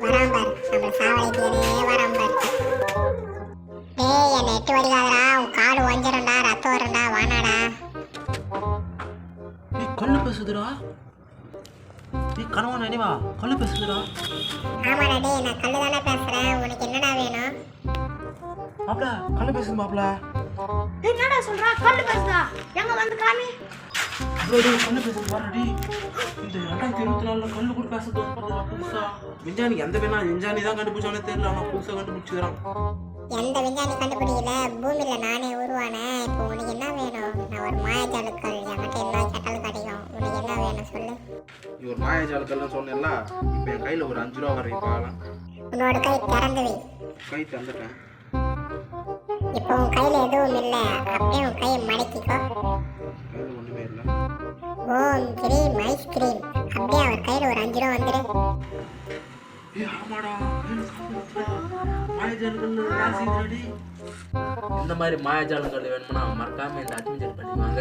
வரான் பார் நம்ம சாவடிக்கிறே டேய் எட்டு வடிக்காதடா உன் காடு ஒஞ்சிரண்டா ரத்தம் வரண்டா வானாடா நீ கல்லு பேசுதுடா நீ கனவா நினைவா கல்லு பேசுதுடா ஆமாடா டேய் நான் கல்லு தானே பேசுறேன் உனக்கு என்னடா வேணும் மாப்ள கல்லு பேசுது மாப்ள என்னடா சொல்றா? கல்லு பேசுதா. எங்க வந்து காமி? இந்த ரெண்டாயிரத்தி இருபத்தி நாலுல கல்லு கூட பேசுது பாருடா புதுசா? விஞ்ஞானி எந்த வேணா விஞ்ஞானி தான் கண்டுபிடிச்சானே தெரியல. அவன் புதுசா கண்டுபிடிச்சிக்கிறான். எந்த விஞ்ஞானி கண்டுபிடிக்கல? பூமியில நானே உருவானேன் இப்போ உனக்கு என்ன வேணும்? நான் ஒரு மாயஜாலுக்கள் என்கிட்ட என்ன கேட்டாலும் கிடைக்கும்? உனக்கு என்ன வேணும் சொல்லு. நீ ஒரு மாயாஜாலக்கெல்லாம் சொன்னேன்ல இப்போ என் கையில் ஒரு அஞ்சு ரூபா வரையும் பாலாம் உன்னோட கை திறந்து வை. கை தந்துட்டேன் இப்போ உன் கையில எதுவும் இல்லை. அப்படியே உன் கையை மடக்கிக்கோ. கையில் ஒன்றுமே இல்லை. அப்படியே அவர் கையில ஒரு அஞ்சு ரூபா வந்துரு. இந்த மாதிரி மாயாஜாலங்கள் வேணும்னா மறக்காம இந்த அட்மிஷன் பண்ணிவாங்க